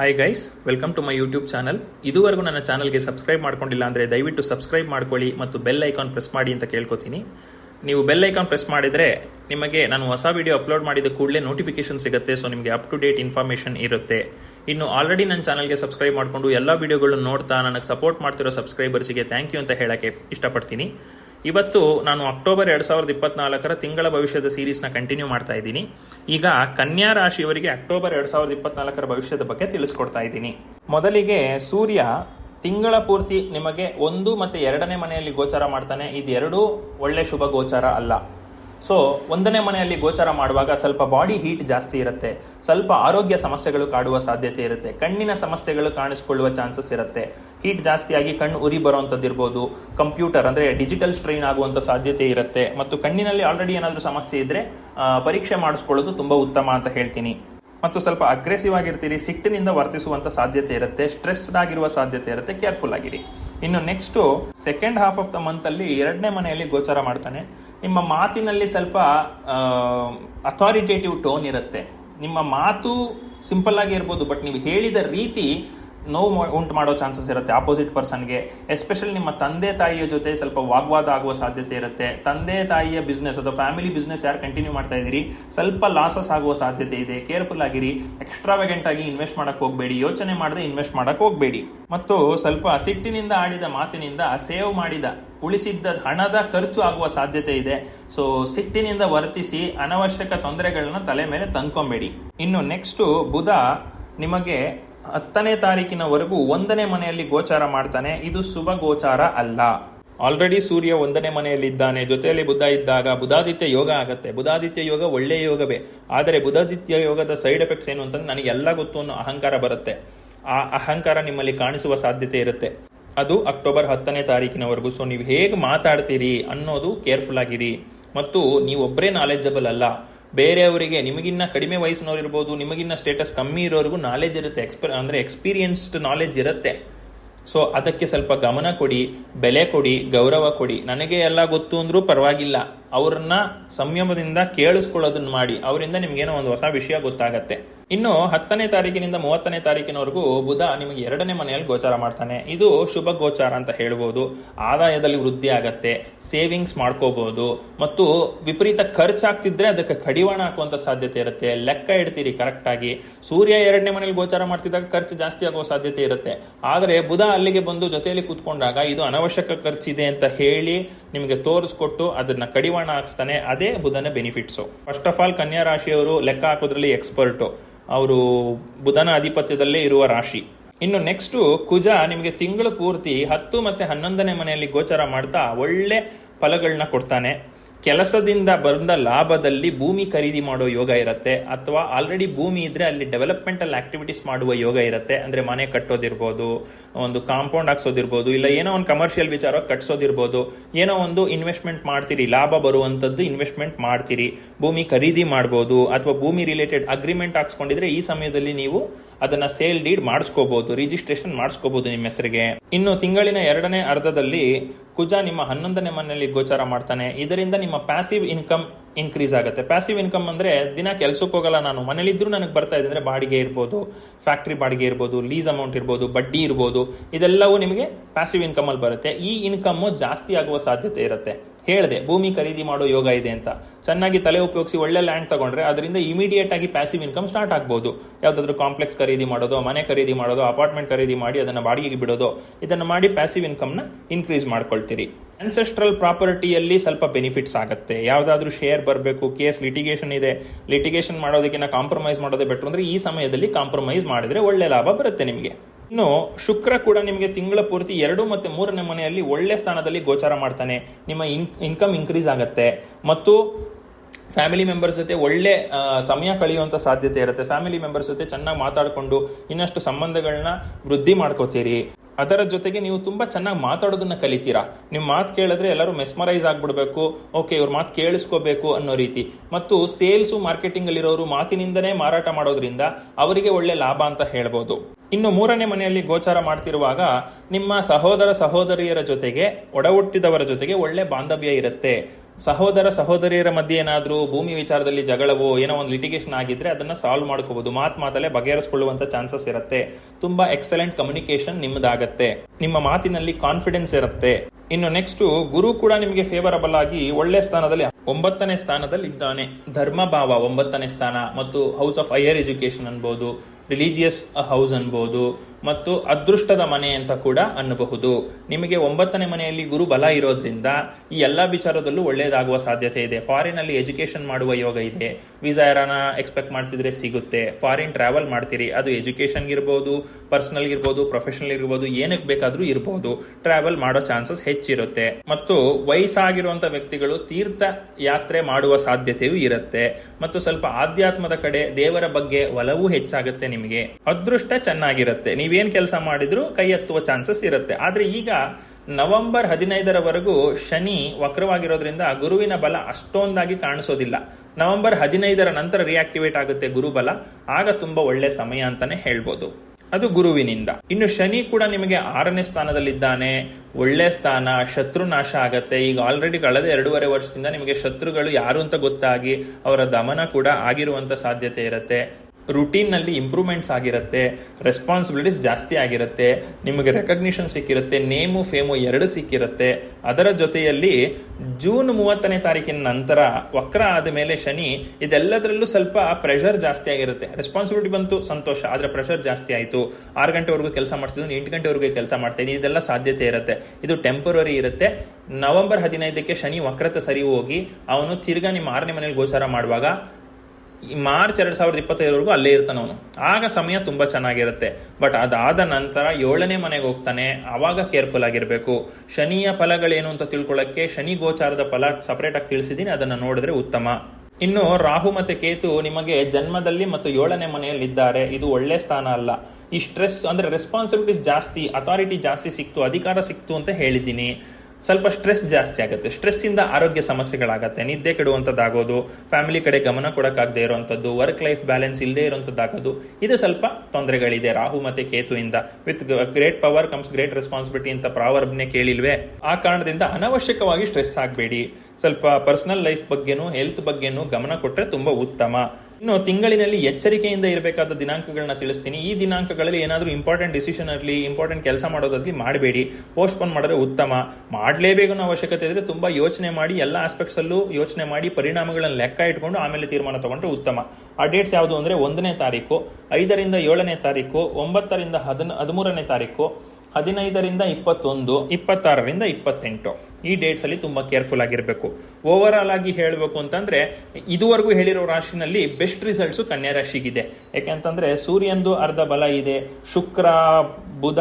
Hi guys welcome to my YouTube channel ಇದುವರೆಗೂ ನನ್ನ ಚಾನಲ್ಗೆ ಸಬ್ಸ್ಕ್ರೈಬ್ ಮಾಡ್ಕೊಂಡಿಲ್ಲ ಅಂದರೆ ದಯವಿಟ್ಟು ಸಬ್ಸ್ಕ್ರೈಬ್ ಮಾಡ್ಕೊಳ್ಳಿ ಮತ್ತು ಬೆಲ್ ಐಕಾನ್ ಪ್ರೆಸ್ ಮಾಡಿ ಅಂತ ಕೇಳ್ಕೊತೀನಿ. ನೀವು ಬೆಲ್ ಐಕಾನ್ ಪ್ರೆಸ್ ಮಾಡಿದರೆ ನಿಮಗೆ ನಾನು ಹೊಸ ವಿಡಿಯೋ ಅಪ್ಲೋಡ್ ಮಾಡಿದ ಕೂಡಲೇ ನೋಟಿಫಿಕೇಶನ್ ಸಿಗುತ್ತೆ ಸೊ ನಿಮಗೆ ಅಪ್ ಟು ಡೇಟ್ ಇನ್ಫಾರ್ಮೇಷನ್ ಇರುತ್ತೆ. ಇನ್ನು ಆಲ್ರೆಡಿ ನನ್ನ ಚಾನಲ್ಗೆ ಸಬ್ಸ್ಕ್ರೈಬ್ ಮಾಡಿಕೊಂಡು ಎಲ್ಲ ವಿಡಿಯೋಗಳನ್ನು ನೋಡ್ತಾ, ನನಗೆ ಸಪೋರ್ಟ್ ಮಾಡ್ತಿರೋ ಸಬ್ಸ್ಕ್ರೈಬರ್ಸಿಗೆ ಥ್ಯಾಂಕ್ ಯು ಅಂತ ಹೇಳೋಕ್ಕೆ ಇಷ್ಟಪಡ್ತೀನಿ. ಇವತ್ತು ನಾನು ಅಕ್ಟೋಬರ್ ಎರಡು ಸಾವಿರದ ಇಪ್ಪತ್ನಾಲ್ಕರ ತಿಂಗಳ ಭವಿಷ್ಯದ ಸೀರೀಸ್ನ ಕಂಟಿನ್ಯೂ ಮಾಡ್ತಾ ಇದ್ದೀನಿ. ಈಗ ಕನ್ಯಾ ರಾಶಿಯವರಿಗೆ ಅಕ್ಟೋಬರ್ ಎರಡು ಸಾವಿರದ ಇಪ್ಪತ್ನಾಲ್ಕರ ಭವಿಷ್ಯದ ಬಗ್ಗೆ ತಿಳಿಸ್ಕೊಡ್ತಾ ಇದ್ದೀನಿ. ಮೊದಲಿಗೆ ಸೂರ್ಯ ತಿಂಗಳ ಪೂರ್ತಿ ನಿಮಗೆ ಒಂದು ಮತ್ತೆ ಎರಡನೇ ಮನೆಯಲ್ಲಿ ಗೋಚಾರ ಮಾಡ್ತಾನೆ. ಇದೆರಡೂ ಒಳ್ಳೆ ಶುಭ ಗೋಚಾರ ಅಲ್ಲ. ಸೊ ಒಂದನೇ ಮನೆಯಲ್ಲಿ ಗೋಚಾರ ಮಾಡುವಾಗ ಸ್ವಲ್ಪ ಬಾಡಿ ಹೀಟ್ ಜಾಸ್ತಿ ಇರುತ್ತೆ. ಸ್ವಲ್ಪ ಆರೋಗ್ಯ ಸಮಸ್ಯೆಗಳು ಕಾಡುವ ಸಾಧ್ಯತೆ ಇರುತ್ತೆ. ಕಣ್ಣಿನ ಸಮಸ್ಯೆಗಳು ಕಾಣಿಸಿಕೊಳ್ಳುವ ಚಾನ್ಸಸ್ ಇರುತ್ತೆ. ಹೀಟ್ ಜಾಸ್ತಿಯಾಗಿ ಕಣ್ಣು ಉರಿ ಬರುವಂಥದ್ದು ಇರ್ಬೋದು. ಕಂಪ್ಯೂಟರ್ ಅಂದರೆ ಡಿಜಿಟಲ್ ಸ್ಟ್ರೈನ್ ಆಗುವಂಥ ಸಾಧ್ಯತೆ ಇರುತ್ತೆ. ಮತ್ತು ಕಣ್ಣಿನಲ್ಲಿ ಆಲ್ರೆಡಿ ಏನಾದರೂ ಸಮಸ್ಯೆ ಇದ್ದರೆ ಪರೀಕ್ಷೆ ಮಾಡಿಸ್ಕೊಳ್ಳೋದು ತುಂಬ ಉತ್ತಮ ಅಂತ ಹೇಳ್ತೀನಿ. ಮತ್ತು ಸ್ವಲ್ಪ ಅಗ್ರೆಸಿವ್ ಆಗಿರ್ತೀರಿ, ಸಿಟ್ಟಿನಿಂದ ವರ್ತಿಸುವಂಥ ಸಾಧ್ಯತೆ ಇರುತ್ತೆ. ಸ್ಟ್ರೆಸ್ಡ್ ಆಗಿರುವ ಸಾಧ್ಯತೆ ಇರುತ್ತೆ. ಕೇರ್ಫುಲ್ ಆಗಿರಿ. ಇನ್ನು next second half of the month ಅಲ್ಲಿ ಎರಡನೇ ಮನೆಯಲ್ಲಿ ಗೋಚಾರ ಮಾಡ್ತಾನೆ. ನಿಮ್ಮ ಮಾತಿನಲ್ಲಿ ಸ್ವಲ್ಪ ಅಥಾರಿಟೇಟಿವ್ ಟೋನ್ ಇರುತ್ತೆ. ನಿಮ್ಮ ಮಾತು ಸಿಂಪಲ್ ಆಗಿ ಇರ್ಬೋದು ಬಟ್ ನೀವು ಹೇಳಿದ ರೀತಿ ನೋವು ಉಂಟು ಮಾಡೋ ಚಾನ್ಸಸ್ ಇರುತ್ತೆ. ಆಪೋಸಿಟ್ ಪರ್ಸನ್ಗೆ ಎಸ್ಪೆಷಲಿ ನಿಮ್ಮ ತಂದೆ ತಾಯಿಯ ಜೊತೆ ಸ್ವಲ್ಪ ವಾಗ್ವಾದ ಆಗುವ ಸಾಧ್ಯತೆ ಇರುತ್ತೆ. ತಂದೆ ತಾಯಿಯ ಬಿಸ್ನೆಸ್ ಅಥವಾ ಫ್ಯಾಮಿಲಿ ಬಿಸ್ನೆಸ್ ಯಾರು ಕಂಟಿನ್ಯೂ ಮಾಡ್ತಾ ಇದ್ದೀರಿ, ಸ್ವಲ್ಪ ಲಾಸಸ್ ಆಗುವ ಸಾಧ್ಯತೆ ಇದೆ. ಕೇರ್ಫುಲ್ ಆಗಿರಿ. ಎಕ್ಸ್ಟ್ರಾವೆಗೆಂಟ್ ಆಗಿ ಇನ್ವೆಸ್ಟ್ ಮಾಡಕ್ಕೆ ಹೋಗಬೇಡಿ. ಯೋಚನೆ ಮಾಡದೆ ಇನ್ವೆಸ್ಟ್ ಮಾಡಕ್ಕೆ ಹೋಗಬೇಡಿ. ಮತ್ತು ಸ್ವಲ್ಪ ಸಿಟ್ಟಿನಿಂದ ಆಡಿದ ಮಾತಿನಿಂದ, ಸೇವ್ ಮಾಡಿದ, ಉಳಿಸಿದ್ದ ಹಣದ ಖರ್ಚು ಆಗುವ ಸಾಧ್ಯತೆ ಇದೆ. ಸೊ ಸಿಟ್ಟಿನಿಂದ ವರ್ತಿಸಿ ಅನವಶ್ಯಕ ತೊಂದರೆಗಳನ್ನ ತಲೆ ಮೇಲೆ ತಂದ್ಕೊಬೇಡಿ. ಇನ್ನು ನೆಕ್ಸ್ಟ್ ಬುಧ ನಿಮಗೆ ಹತ್ತನೇ ತಾರೀಕಿನವರೆಗೂ ಒಂದನೇ ಮನೆಯಲ್ಲಿ ಗೋಚಾರ ಮಾಡ್ತಾನೆ. ಇದು ಶುಭ ಗೋಚಾರ ಅಲ್ಲ. ಆಲ್ರೆಡಿ ಸೂರ್ಯ ಒಂದನೇ ಮನೆಯಲ್ಲಿದ್ದಾನೆ. ಜೊತೆಯಲ್ಲಿ ಬುಧ ಇದ್ದಾಗ ಬುಧಾದಿತ್ಯ ಯೋಗ ಆಗುತ್ತೆ. ಬುಧಾದಿತ್ಯ ಯೋಗ ಒಳ್ಳೆಯ ಯೋಗವೇ. ಆದರೆ ಬುಧಾದಿತ್ಯ ಯೋಗದ ಸೈಡ್ ಎಫೆಕ್ಟ್ಸ್ ಏನು ಅಂತಂದ್ರೆ ನನಗೆ ಎಲ್ಲ ಗೊತ್ತು ಅನ್ನೋ ಅಹಂಕಾರ ಬರುತ್ತೆ. ಆ ಅಹಂಕಾರ ನಿಮ್ಮಲ್ಲಿ ಕಾಣಿಸುವ ಸಾಧ್ಯತೆ ಇರುತ್ತೆ. ಅದು ಅಕ್ಟೋಬರ್ ಹತ್ತನೇ ತಾರೀಕಿನವರೆಗೂ. ಸೊ ನೀವು ಹೇಗೆ ಮಾತಾಡ್ತೀರಿ ಅನ್ನೋದು ಕೇರ್ಫುಲ್ ಆಗಿರಿ. ಮತ್ತು ನೀವೊಬ್ಬರೇ ನಾಲೆಜಬಲ್ ಅಲ್ಲ. ಬೇರೆಯವರಿಗೆ ನಿಮಗಿನ್ನ ಕಡಿಮೆ ವಯಸ್ಸಿನವ್ರು ಇರ್ಬೋದು, ನಿಮಗಿನ್ನ ಸ್ಟೇಟಸ್ ಕಮ್ಮಿ ಇರೋರಿಗೂ ನಾಲೆಜ್ ಇರುತ್ತೆ ಎಕ್ಸ್ಪರ್ ಅಂದರೆ ಎಕ್ಸ್ಪೀರಿಯನ್ಸ್ಡ್ ನಾಲೆಜ್ ಇರುತ್ತೆ. ಸೊ ಅದಕ್ಕೆ ಸ್ವಲ್ಪ ಗಮನ ಕೊಡಿ, ಬೆಲೆ ಕೊಡಿ, ಗೌರವ ಕೊಡಿ. ನನಗೆ ಎಲ್ಲ ಗೊತ್ತು ಅಂದರೂ ಪರವಾಗಿಲ್ಲ. ಅವ್ರನ್ನ ಸಂಯಮದಿಂದ ಕೇಳಿಸ್ಕೊಳ್ಳೋದನ್ನ ಮಾಡಿ, ಅವರಿಂದ ನಿಮಗೇನೋ ಒಂದು ಹೊಸ ವಿಷಯ ಗೊತ್ತಾಗತ್ತೆ. ಇನ್ನು ಹತ್ತನೇ ತಾರೀಕಿನಿಂದ ಮೂವತ್ತನೇ ತಾರೀಕಿನವರೆಗೂ ಬುಧ ನಿಮಗೆ ಎರಡನೇ ಮನೆಯಲ್ಲಿ ಗೋಚಾರ ಮಾಡ್ತಾನೆ. ಇದು ಶುಭ ಗೋಚಾರ ಅಂತ ಹೇಳ್ಬೋದು. ಆದಾಯದಲ್ಲಿ ವೃದ್ಧಿ ಆಗತ್ತೆ, ಸೇವಿಂಗ್ಸ್ ಮಾಡ್ಕೋಬಹುದು ಮತ್ತು ವಿಪರೀತ ಖರ್ಚಾಗ್ತಿದ್ರೆ ಅದಕ್ಕೆ ಕಡಿವಾಣ ಹಾಕುವಂತ ಸಾಧ್ಯತೆ ಇರುತ್ತೆ. ಲೆಕ್ಕ ಇಡ್ತೀರಿ ಕರೆಕ್ಟ್ ಆಗಿ. ಸೂರ್ಯ ಎರಡನೇ ಮನೆಯಲ್ಲಿ ಗೋಚಾರ ಮಾಡ್ತಿದ್ದಾಗ ಖರ್ಚು ಜಾಸ್ತಿ ಆಗುವ ಸಾಧ್ಯತೆ ಇರುತ್ತೆ. ಆದರೆ ಬುಧ ಅಲ್ಲಿಗೆ ಬಂದು ಜೊತೆಯಲ್ಲಿ ಕೂತ್ಕೊಂಡಾಗ ಇದು ಅನವಶ್ಯಕ ಖರ್ಚಿದೆ ಅಂತ ಹೇಳಿ ನಿಮಗೆ ತೋರಿಸ್ಕೊಟ್ಟು ಅದನ್ನ ಕಡಿವಾಣ ಹಾಕ್ಸ್ತಾನೆ. ಅದೇ ಬುಧನ ಬೆನಿಫಿಟ್ಸು. ಫಸ್ಟ್ ಆಫ್ ಆಲ್ ಕನ್ಯಾ ರಾಶಿಯವರು ಲೆಕ್ಕ ಹಾಕೋದ್ರಲ್ಲಿ ಎಕ್ಸ್ಪರ್ಟು ಅವರು ಬುಧನ ಆಧಿಪತ್ಯದಲ್ಲೇ ಇರುವ ರಾಶಿ. ಇನ್ನು ನೆಕ್ಸ್ಟ್ ಕುಜ ನಿಮಗೆ ತಿಂಗಳು ಪೂರ್ತಿ ಹತ್ತು ಮತ್ತೆ ಹನ್ನೊಂದನೇ ಮನೆಯಲ್ಲಿ ಗೋಚಾರ ಮಾಡ್ತಾ ಒಳ್ಳೆ ಫಲಗಳನ್ನ ಕೊಡ್ತಾನೆ. ಕೆಲಸದಿಂದ ಬಂದ ಲಾಭದಲ್ಲಿ ಭೂಮಿ ಖರೀದಿ ಮಾಡೋ ಯೋಗ ಇರುತ್ತೆ, ಅಥವಾ ಆಲ್ರೆಡಿ ಭೂಮಿ ಇದ್ರೆ ಅಲ್ಲಿ ಡೆವಲಪ್ಮೆಂಟಲ್ ಆಕ್ಟಿವಿಟೀಸ್ ಮಾಡುವ ಯೋಗ ಇರುತ್ತೆ, ಅಂದ್ರೆ ಮನೆ ಕಟ್ಟೋದಿರ್ಬೋದು, ಒಂದು ಕಾಂಪೌಂಡ್ ಹಾಕ್ಸೋದಿರ್ಬೋದು, ಇಲ್ಲ ಏನೋ ಒಂದು ಕಮರ್ಷಿಯಲ್ ವಿಚಾರ ಕಟ್ಸೋದಿರ್ಬೋದು, ಏನೋ ಒಂದು ಇನ್ವೆಸ್ಟ್ಮೆಂಟ್ ಮಾಡ್ತೀರಿ, ಲಾಭ ಬರುವಂತದ್ದು ಇನ್ವೆಸ್ಟ್ಮೆಂಟ್ ಮಾಡ್ತೀರಿ, ಭೂಮಿ ಖರೀದಿ ಮಾಡ್ಬೋದು, ಅಥವಾ ಭೂಮಿ ರಿಲೇಟೆಡ್ ಅಗ್ರಿಮೆಂಟ್ ಹಾಕ್ಸ್ಕೊಂಡಿದ್ರೆ ಈ ಸಮಯದಲ್ಲಿ ನೀವು ಅದನ್ನ ಸೇಲ್ ಡೀಡ್ ಮಾಡಿಸ್ಕೋಬಹುದು ರಿಜಿಸ್ಟ್ರೇಷನ್ ಮಾಡಿಸ್ಕೋಬಹುದು ನಿಮ್ಮ ಹೆಸರಿಗೆ. ಇನ್ನು ತಿಂಗಳಿನ ಎರಡನೇ ಅರ್ಧದಲ್ಲಿ ಕುಜ ನಿಮ್ಮ ಹನ್ನೊಂದನೇ ಮನೆಯಲ್ಲಿ ಗೋಚಾರ ಮಾಡ್ತಾನೆ. ಇದರಿಂದ ನಿಮ್ಮ ಪ್ಯಾಸಿವ್ ಇನ್ಕಮ್ ಇನ್ಕ್ರೀಸ್ ಆಗುತ್ತೆ. ಪ್ಯಾಸಿವ್ ಇನ್ಕಮ್ ಅಂದ್ರೆ ದಿನ ಕೆಲಸಕ್ಕೆ ಹೋಗಲ್ಲ ನಾನು. ಮನೇಲಿದ್ದರೂ ನನಗೆ ಬರ್ತಾ ಇದೆ ಅಂದ್ರೆ ಬಾಡಿಗೆ ಇರ್ಬೋದು ಫ್ಯಾಕ್ಟ್ರಿ ಬಾಡಿಗೆ ಇರ್ಬೋದು ಲೀಸ್ ಅಮೌಂಟ್ ಇರ್ಬೋದು, ಬಡ್ಡಿ ಇರ್ಬೋದು. ಇದೆಲ್ಲವೂ ನಿಮಗೆ ಪ್ಯಾಸಿವ್ ಇನ್ಕಮ್ ಅಲ್ಲಿ ಬರುತ್ತೆ. ಈ ಇನ್ಕಮ್ ಜಾಸ್ತಿ ಆಗುವ ಸಾಧ್ಯತೆ ಇರುತ್ತೆ. ಹೇಳಿದೆ, ಭೂಮಿ ಖರೀದಿ ಮಾಡೋ ಯೋಗ ಇದೆ ಅಂತ. ಚೆನ್ನಾಗಿ ತಲೆ ಉಪಯೋಗಿಸಿ ಒಳ್ಳೆ ಲ್ಯಾಂಡ್ ತಗೊಂಡ್ರೆ ಅದರಿಂದ ಇಮಿಡಿಯೇಟ್ ಆಗಿ ಪ್ಯಾಸಿವ್ ಇನ್ಕಮ್ ಸ್ಟಾರ್ಟ್ ಆಗ್ಬೋದು. ಯಾವ್ದಾದ್ರು ಕಾಂಪ್ಲೆಕ್ಸ್ ಖರೀದಿ ಮಾಡೋದು, ಮನೆ ಖರೀದಿ ಮಾಡೋದು ಅಪಾರ್ಟ್ಮೆಂಟ್ ಖರೀದಿ ಮಾಡಿ ಅದನ್ನು ಬಾಡಿಗೆಗೆ ಬಿಡೋದು, ಇದನ್ನು ಮಾಡಿ ಪ್ಯಾಸಿವ್ ಇನ್ಕಮ್ನ ಇನ್ಕ್ರೀಸ್ ಮಾಡ್ಕೊಳ್ತೀರಿ. ಅನ್ಸೆಸ್ಟ್ರಲ್ ಪ್ರಾಪರ್ಟಿಯಲ್ಲಿ ಸ್ವಲ್ಪ ಬೆನಿಫಿಟ್ಸ್ ಆಗುತ್ತೆ. ಯಾವುದಾದ್ರೂ ಶೇರ್ ಬರಬೇಕು ಕೇಸ್ ಲಿಟಿಗೇಷನ್ ಇದೆ. ಲಿಟಿಗೇಷನ್ ಮಾಡೋದಕ್ಕಿಂತ ಕಾಂಪ್ರಮೈಸ್ ಮಾಡೋದೇ ಬೆಟ್ರು ಅಂದ್ರೆ ಈ ಸಮಯದಲ್ಲಿ ಕಾಂಪ್ರಮೈಸ್ ಮಾಡಿದ್ರೆ ಒಳ್ಳೆ ಲಾಭ ಬರುತ್ತೆ ನಿಮಗೆ. ಇನ್ನು ಶುಕ್ರ ಕೂಡ ನಿಮಗೆ ತಿಂಗಳ ಪೂರ್ತಿ ಎರಡು ಮತ್ತೆ ಮೂರನೇ ಮನೆಯಲ್ಲಿ ಒಳ್ಳೆ ಸ್ಥಾನದಲ್ಲಿ ಗೋಚಾರ ಮಾಡ್ತಾನೆ. ನಿಮ್ಮ ಇನ್ಕಮ್ ಇನ್ಕ್ರೀಸ್ ಆಗುತ್ತೆ. ಮತ್ತು ಫ್ಯಾಮಿಲಿ ಮೆಂಬರ್ಸ್ ಜೊತೆ ಒಳ್ಳೆ ಸಮಯ ಕಳೆಯುವಂತ ಸಾಧ್ಯತೆ ಇರುತ್ತೆ. ಫ್ಯಾಮಿಲಿ ಮೆಂಬರ್ಸ್ ಜೊತೆ ಚೆನ್ನಾಗಿ ಮಾತಾಡಿಕೊಂಡು ಇನ್ನಷ್ಟು ಸಂಬಂಧಗಳನ್ನ ವೃದ್ಧಿ ಮಾಡ್ಕೋತೀರಿ. ಅದರ ಜೊತೆಗೆ ನೀವು ತುಂಬಾ ಚೆನ್ನಾಗಿ ಮಾತಾಡೋದನ್ನ ಕಲಿತೀರಾ? ನಿಮ್ಮ ಮಾತು ಕೇಳಿದ್ರೆ ಎಲ್ಲರೂ ಮೆಸ್ಮರೈಸ್ ಆಗ್ಬಿಡ್ಬೇಕು. ಓಕೆ ಇವ್ರ ಮಾತು ಕೇಳಿಸ್ಕೋಬೇಕು ಅನ್ನೋ ರೀತಿ. ಮತ್ತು ಸೇಲ್ಸು ಮಾರ್ಕೆಟಿಂಗ್ ಅಲ್ಲಿರೋರು ಮಾತಿನಿಂದನೇ ಮಾರಾಟ ಮಾಡೋದ್ರಿಂದ ಅವರಿಗೆ ಒಳ್ಳೆ ಲಾಭ ಅಂತ ಹೇಳ್ಬೋದು. ಇನ್ನು ಮೂರನೇ ಮನೆಯಲ್ಲಿ ಗೋಚಾರ ಮಾಡ್ತಿರುವಾಗ ನಿಮ್ಮ ಸಹೋದರ ಸಹೋದರಿಯರ ಜೊತೆಗೆ, ಒಡಹುಟ್ಟಿದವರ ಜೊತೆಗೆ ಒಳ್ಳೆ ಬಾಂಧವ್ಯ ಇರುತ್ತೆ. ಸಹೋದರ ಸಹೋದರಿಯರ ಮಧ್ಯೆ ಏನಾದರೂ ಭೂಮಿ ವಿಚಾರದಲ್ಲಿ ಜಗಳವೋ ಏನೋ ಒಂದು ಲಿಟಿಗೇಷನ್ ಆಗಿದ್ರೆ ಅದನ್ನ ಸಾಲ್ವ್ ಮಾಡ್ಕೋಬಹುದು. ಮಾತು ಮಾತಲ್ಲೇ ಬಗೆಹರಿಸಿಕೊಳ್ಳುವಂಥ ಚಾನ್ಸಸ್ ಇರುತ್ತೆ. ತುಂಬಾ ಎಕ್ಸಲೆಂಟ್ ಕಮ್ಯುನಿಕೇಶನ್ ನಿಮ್ಮದಾಗತ್ತೆ ನಿಮ್ಮ ಮಾತಿನಲ್ಲಿ ಕಾನ್ಫಿಡೆನ್ಸ್ ಇರುತ್ತೆ. ಇನ್ನು ನೆಕ್ಸ್ಟ್ ಗುರು ಕೂಡ ನಿಮಗೆ ಫೇವರಬಲ್ ಆಗಿ ಒಳ್ಳೆ ಸ್ಥಾನದಲ್ಲಿ ಒಂಬತ್ತನೇ ಸ್ಥಾನದಲ್ಲಿ ಇದ್ದಾನೆ ಧರ್ಮಭಾವ ಒಂಬತ್ತನೇ ಸ್ಥಾನ ಮತ್ತು ಹೌಸ್ ಆಫ್ ಹೈಯರ್ ಎಜುಕೇಶನ್ ಅನ್ಬೋದು ರಿಲಿಜಿಯಸ್ ಹೌಸ್ ಅನ್ಬೋದು ಮತ್ತು ಅದೃಷ್ಟದ ಮನೆ ಅಂತ ಕೂಡ ಅನ್ನಬಹುದು. ನಿಮಗೆ ಒಂಬತ್ತನೇ ಮನೆಯಲ್ಲಿ ಗುರು ಬಲ ಇರೋದ್ರಿಂದ ಈ ಎಲ್ಲಾ ವಿಚಾರದಲ್ಲೂ ಒಳ್ಳೆಯದಾಗುವ ಸಾಧ್ಯತೆ ಇದೆ. ಫಾರಿನ್ ಅಲ್ಲಿ ಎಜುಕೇಶನ್ ಮಾಡುವ ಯೋಗ ಇದೆ. ವೀಸಾ ಯಾರಾನ ಎಕ್ಸ್ಪೆಕ್ಟ್ ಮಾಡ್ತಿದ್ರೆ ಸಿಗುತ್ತೆ. ಫಾರಿನ್ ಟ್ರಾವೆಲ್ ಮಾಡ್ತೀರಿ. ಅದು ಎಜುಕೇಶನ್ ಇರ್ಬೋದು ಪರ್ಸನಲ್ ಇರ್ಬೋದು ಪ್ರೊಫೆಷನಲ್ ಇರ್ಬೋದು ಏನಕ್ಕೆ ಬೇಕಾದ್ರೂ ಇರ್ಬೋದು. ಟ್ರಾವೆಲ್ ಮಾಡೋ ಚಾನ್ಸಸ್ ಹೆಚ್ಚಿರುತ್ತೆ. ಮತ್ತು ವಯಸ್ಸಾಗಿರುವಂತ ವ್ಯಕ್ತಿಗಳು ತೀರ್ಥ ಯಾತ್ರೆ ಮಾಡುವ ಸಾಧ್ಯತೆಯೂ ಇರುತ್ತೆ. ಮತ್ತು ಸ್ವಲ್ಪ ಆಧ್ಯಾತ್ಮದ ಕಡೆ ದೇವರ ಬಗ್ಗೆ ಒಲವು ಹೆಚ್ಚಾಗುತ್ತೆ ನಿಮಗೆ. ಅದೃಷ್ಟ ಚೆನ್ನಾಗಿರುತ್ತೆ. ನೀವೇನ್ ಕೆಲಸ ಮಾಡಿದ್ರು ಕೈ ಎತ್ತುವ ಚಾನ್ಸಸ್ ಇರುತ್ತೆ. ಆದ್ರೆ ಈಗ ನವೆಂಬರ್ ಹದಿನೈದರವರೆಗೂ ಶನಿ ವಕ್ರವಾಗಿರೋದ್ರಿಂದ ಗುರುವಿನ ಬಲ ಅಷ್ಟೊಂದಾಗಿ ಕಾಣಿಸೋದಿಲ್ಲ. ನವೆಂಬರ್ ಹದಿನೈದರ ನಂತರ ರಿಯಾಕ್ಟಿವೇಟ್ ಆಗುತ್ತೆ ಗುರುಬಲ. ಆಗ ತುಂಬಾ ಒಳ್ಳೆ ಸಮಯ ಅಂತಾನೆ ಹೇಳ್ಬೋದು. ಅದು ಗುರುವಿನಿಂದ. ಇನ್ನು ಶನಿ ಕೂಡ ನಿಮಗೆ ಆರನೇ ಸ್ಥಾನದಲ್ಲಿದ್ದಾನೆ. ಒಳ್ಳೆ ಸ್ಥಾನ, ಶತ್ರು ನಾಶ ಆಗತ್ತೆ. ಈಗ ಆಲ್ರೆಡಿ ಕಳೆದ ಎರಡೂವರೆ ವರ್ಷದಿಂದ ನಿಮಗೆ ಶತ್ರುಗಳು ಯಾರು ಅಂತ ಗೊತ್ತಾಗಿ ಅವರ ದಮನ ಕೂಡ ಆಗಿರುವಂತ ಸಾಧ್ಯತೆ ಇರುತ್ತೆ. ರುಟೀನ್ನಲ್ಲಿ ಇಂಪ್ರೂವ್ಮೆಂಟ್ಸ್ ಆಗಿರುತ್ತೆ ರೆಸ್ಪಾನ್ಸಿಬಿಲಿಟೀಸ್ ಜಾಸ್ತಿ ಆಗಿರುತ್ತೆ, ನಿಮಗೆ ರೆಕಗ್ನಿಷನ್ ಸಿಕ್ಕಿರುತ್ತೆ ನೇಮು ಫೇಮು ಎರಡು ಸಿಕ್ಕಿರುತ್ತೆ. ಅದರ ಜೊತೆಯಲ್ಲಿ ಜೂನ್ ಮೂವತ್ತನೇ ತಾರೀಕಿನ ನಂತರ ವಕ್ರ ಆದ ಮೇಲೆ ಶನಿ, ಇದೆಲ್ಲದರಲ್ಲೂ ಸ್ವಲ್ಪ ಪ್ರೆಷರ್ ಜಾಸ್ತಿ ಆಗಿರುತ್ತೆ. ರೆಸ್ಪಾನ್ಸಿಬಿಲಿಟಿ ಬಂತು, ಸಂತೋಷ. ಆದರೆ ಪ್ರೆಷರ್ ಜಾಸ್ತಿ ಆಯಿತು. ಆರು ಗಂಟೆವರೆಗೂ ಕೆಲಸ ಮಾಡ್ತಿದ್ದು ಎಂಟು ಗಂಟೆವರೆಗೂ ಕೆಲಸ ಮಾಡ್ತಾ ಇದ್ದೀನಿ ಇದೆಲ್ಲ ಸಾಧ್ಯತೆ ಇರುತ್ತೆ. ಇದು ಟೆಂಪರರಿ ಇರುತ್ತೆ. ನವೆಂಬರ್ ಹದಿನೈದಕ್ಕೆ ಶನಿ ವಕ್ರತೆ ಸರಿ ಹೋಗಿ, ಅವನು ತಿರ್ಗಾ ನಿಮ್ಮ ಆರನೇ ಮನೇಲಿ ಗೋಚಾರ ಮಾಡುವಾಗ ಮಾರ್ಚ್ ಎರಡು ಸಾವಿರದ ಇಪ್ಪತ್ತೈದರವರೆಗೂ ಅಲ್ಲೇ ಇರ್ತಾನೆ ಅವನು. ಆಗ ಸಮಯ ತುಂಬಾ ಚೆನ್ನಾಗಿರುತ್ತೆ. ಬಟ್ ಅದಾದ ನಂತರ ಏಳನೇ ಮನೆಗೆ ಹೋಗ್ತಾನೆ. ಆವಾಗ ಕೇರ್ಫುಲ್ ಆಗಿರಬೇಕು. ಶನಿಯ ಫಲಗಳೇನು ಅಂತ ತಿಳ್ಕೊಳ್ಳಕ್ಕೆ ಶನಿ ಗೋಚಾರದ ಫಲ ಸಪರೇಟ್ ಆಗಿ ತಿಳಿಸಿದ್ದೀನಿ. ಅದನ್ನ ನೋಡಿದ್ರೆ ಉತ್ತಮ. ಇನ್ನು ರಾಹು ಮತ್ತೆ ಕೇತು ನಿಮಗೆ ಜನ್ಮದಲ್ಲಿ ಮತ್ತು ಏಳನೇ ಮನೆಯಲ್ಲಿ ಇದ್ದಾರೆ ಇದು ಒಳ್ಳೆ ಸ್ಥಾನ ಅಲ್ಲ. ಈ ಸ್ಟ್ರೆಸ್ ಅಂದ್ರೆ ರೆಸ್ಪಾನ್ಸಿಬಿಲಿಟೀಸ್ ಜಾಸ್ತಿ ಅಥಾರಿಟಿ ಜಾಸ್ತಿ ಸಿಕ್ತು, ಅಧಿಕಾರ ಸಿಕ್ತು ಅಂತ ಹೇಳಿದ್ದೀನಿ. ಸ್ವಲ್ಪ ಸ್ಟ್ರೆಸ್ ಜಾಸ್ತಿ ಆಗುತ್ತೆ. ಸ್ಟ್ರೆಸ್ಸಿಂದ ಆರೋಗ್ಯ ಸಮಸ್ಯೆಗಳಾಗತ್ತೆ. ನಿದ್ದೆ ಕೆಡುವಂಥದ್ದಾಗೋದು, ಫ್ಯಾಮಿಲಿ ಕಡೆ ಗಮನ ಕೊಡಕ್ಕಾಗದೇ ಇರುವಂಥದ್ದು ವರ್ಕ್ ಲೈಫ್ ಬ್ಯಾಲೆನ್ಸ್ ಇಲ್ಲದೆ ಇರುವಂಥದ್ದಾಗೋದು ಇದು ಸ್ವಲ್ಪ ತೊಂದರೆಗಳಿದೆ. ರಾಹು ಮತ್ತೆ ಕೇತುವಿಂದ. With great power comes great responsibility ಅಂತ ಪ್ರಾವರ್ಬ್ನೆ ಕೇಳಿಲ್ವೇ? ಆ ಕಾರಣದಿಂದ ಅನವಶ್ಯಕವಾಗಿ ಸ್ಟ್ರೆಸ್ ಆಗಬೇಡಿ. ಸ್ವಲ್ಪ ಪರ್ಸನಲ್ ಲೈಫ್ ಬಗ್ಗೆನೂ ಹೆಲ್ತ್ ಬಗ್ಗೆನೂ ಗಮನ ಕೊಟ್ಟರೆ ತುಂಬಾ ಉತ್ತಮ. ಇನ್ನು ತಿಂಗಳಿನಲ್ಲಿ ಎಚ್ಚರಿಕೆಯಿಂದ ಇರಬೇಕಾದ ದಿನಾಂಕಗಳನ್ನ ತಿಳಿಸ್ತೀನಿ. ಈ ದಿನಾಂಕಗಳಲ್ಲಿ ಏನಾದರೂ ಇಂಪಾರ್ಟೆಂಟ್ ಡಿಸಿಷನ್ ಆಗಲಿ ಇಂಪಾರ್ಟೆಂಟ್ ಕೆಲಸ ಮಾಡೋದಾಗಲಿ ಮಾಡಬೇಡಿ. ಪೋಸ್ಟ್ಪೋನ್ ಮಾಡಿದ್ರೆ ಉತ್ತಮ. ಮಾಡಲೇಬೇಕು ಅನ್ನೋ ಅವಶ್ಯಕತೆ ಇದ್ರೆ ತುಂಬಾ ಯೋಚನೆ ಮಾಡಿ, ಎಲ್ಲ ಆಸ್ಪೆಕ್ಟ್ಸ್ ಅಲ್ಲೂ ಯೋಚನೆ ಮಾಡಿ, ಪರಿಣಾಮಗಳನ್ನು ಲೆಕ್ಕ ಇಟ್ಕೊಂಡು ಆಮೇಲೆ ತೀರ್ಮಾನ ತಗೊಂಡ್ರೆ ಉತ್ತಮ. ಆ ಡೇಟ್ಸ್ ಯಾವುದು ಅಂದ್ರೆ ಒಂದನೇ ತಾರೀಕು, ಐದರಿಂದ ಏಳನೇ ತಾರೀಕು, ಒಂಬತ್ತರಿಂದ ಹದಿನ, ಹದಿಮೂರನೇ ತಾರೀಕು ಹದಿನೈದರಿಂದ ಇಪ್ಪತ್ತೊಂದು. ಇಪ್ಪತ್ತಾರರಿಂದ ಇಪ್ಪತ್ತೆಂಟು. ಈ ಡೇಟ್ಸ್ ಅಲ್ಲಿ ತುಂಬಾ ಕೇರ್ಫುಲ್ ಆಗಿರಬೇಕು. ಓವರ್ ಆಗಿ ಹೇಳಬೇಕು ಅಂತಂದ್ರೆ, ಇದುವರೆಗೂ ಹೇಳಿರೋ ರಾಶಿನಲ್ಲಿ ಬೆಸ್ಟ್ ರಿಸಲ್ಟ್ಸ್ ಕನ್ಯಾ ರಾಶಿಗಿದೆ. ಯಾಕೆಂತಂದ್ರೆ ಸೂರ್ಯಂದು ಅರ್ಧ ಬಲ ಇದೆ. ಶುಕ್ರ, ಬುಧ,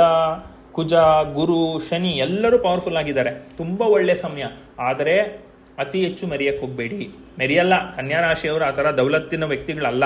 ಕುಜ, ಗುರು, ಶನಿ ಎಲ್ಲರೂ ಪವರ್ಫುಲ್ ಆಗಿದ್ದಾರೆ. ತುಂಬಾ ಒಳ್ಳೆ ಸಮಯ. ಆದರೆ, ಅತಿ ಹೆಚ್ಚು ಮೆರೆಯಕ್ಕೆ ಹೋಗ್ಬೇಡಿ. ಮೆರೆಯಲ್ಲ, ಕನ್ಯಾ ರಾಶಿಯವರು ಆ ಥರ ದೌಲತ್ತಿನ ವ್ಯಕ್ತಿಗಳಲ್ಲ.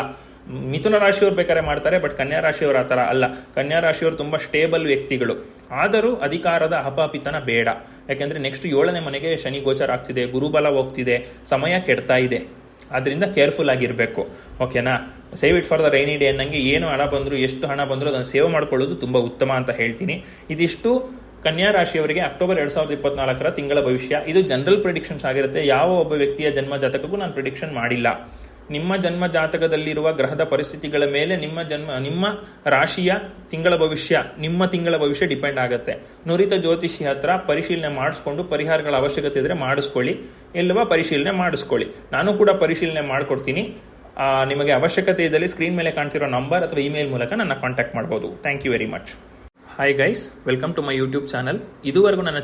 ಮಿಥುನ ರಾಶಿಯವ್ರು ಬೇಕಾದ್ರೆ ಮಾಡ್ತಾರೆ ಬಟ್ ಕನ್ಯಾ ರಾಶಿಯವರು ಆ ಥರ ಅಲ್ಲ. ಕನ್ಯಾ ರಾಶಿಯವರು ತುಂಬಾ ಸ್ಟೇಬಲ್ ವ್ಯಕ್ತಿಗಳು. ಆದರೂ ಅಧಿಕಾರದ ಹಪಾಪಿತನ ಬೇಡ. ಯಾಕೆಂದ್ರೆ ನೆಕ್ಸ್ಟ್ ಏಳನೇ ಮನೆಗೆ ಶನಿ ಗೋಚರ ಆಗ್ತಿದೆ, ಗುರುಬಲ ಹೋಗ್ತಿದೆ, ಸಮಯ ಕೆಡ್ತಾ ಇದೆ. ಅದರಿಂದ ಕೇರ್ಫುಲ್ ಆಗಿರಬೇಕು. ಓಕೆನಾ save it for the rainy day ಅನ್ನಂಗೆ ಏನು ಹಣ ಬಂದ್ರು, ಎಷ್ಟು ಹಣ ಬಂದ್ರು ಅದನ್ನು ಸೇವ್ ಮಾಡ್ಕೊಳ್ಳೋದು ತುಂಬಾ ಉತ್ತಮ ಅಂತ ಹೇಳ್ತೀನಿ. ಇದಿಷ್ಟು ಕನ್ಯಾ ರಾಶಿಯವರಿಗೆ ಅಕ್ಟೋಬರ್ ಎರಡ್ ಸಾವಿರದ ಇಪ್ಪತ್ನಾಲ್ಕರ ತಿಂಗಳ ಭವಿಷ್ಯ. ಇದು ಜನರಲ್ ಪ್ರಿಡಿಕ್ಷನ್ಸ್ ಆಗಿರುತ್ತೆ. ಯಾವ ಒಬ್ಬ ವ್ಯಕ್ತಿಯ ಜನ್ಮ ಜಾತಕಕ್ಕೂ ನಾನು ಪ್ರಿಡಿಕ್ಷನ್ ಮಾಡಿಲ್ಲ. ನಿಮ್ಮ ಜನ್ಮ ಜಾತಕದಲ್ಲಿರುವ ಗ್ರಹದ ಪರಿಸ್ಥಿತಿಗಳ ಮೇಲೆ ನಿಮ್ಮ ಜನ್ಮ, ನಿಮ್ಮ ರಾಶಿಯ ತಿಂಗಳ ಭವಿಷ್ಯ, ನಿಮ್ಮ ತಿಂಗಳ ಭವಿಷ್ಯ ಡಿಪೆಂಡ್ ಆಗುತ್ತೆ. ನುರಿತ ಜ್ಯೋತಿಷಿ ಹತ್ರ ಪರಿಶೀಲನೆ ಮಾಡಿಸ್ಕೊಂಡು ಪರಿಹಾರಗಳ ಅವಶ್ಯಕತೆ ಇದ್ರೆ ಮಾಡಿಸ್ಕೊಳ್ಳಿ ಇಲ್ಲವ ಪರಿಶೀಲನೆ ಮಾಡಿಸ್ಕೊಳ್ಳಿ. ನಾನು ಕೂಡ ಪರಿಶೀಲನೆ ಮಾಡಿಕೊಡ್ತೀನಿ. ನಿಮಗೆ ಅವಶ್ಯಕತೆ ಇದ್ದಲ್ಲಿ ಸ್ಕ್ರೀನ್ ಮೇಲೆ ಕಾಣ್ತಿರೋ ನಂಬರ್ ಅಥವಾ ಇಮೇಲ್ ಮೂಲಕ ನನ್ನ ಕಾಂಟ್ಯಾಕ್ಟ್ ಮಾಡ್ಬೋದು. Thank you very much hi guys welcome to my YouTube channel ಇದುವರೆಗೂ ನನ್ನ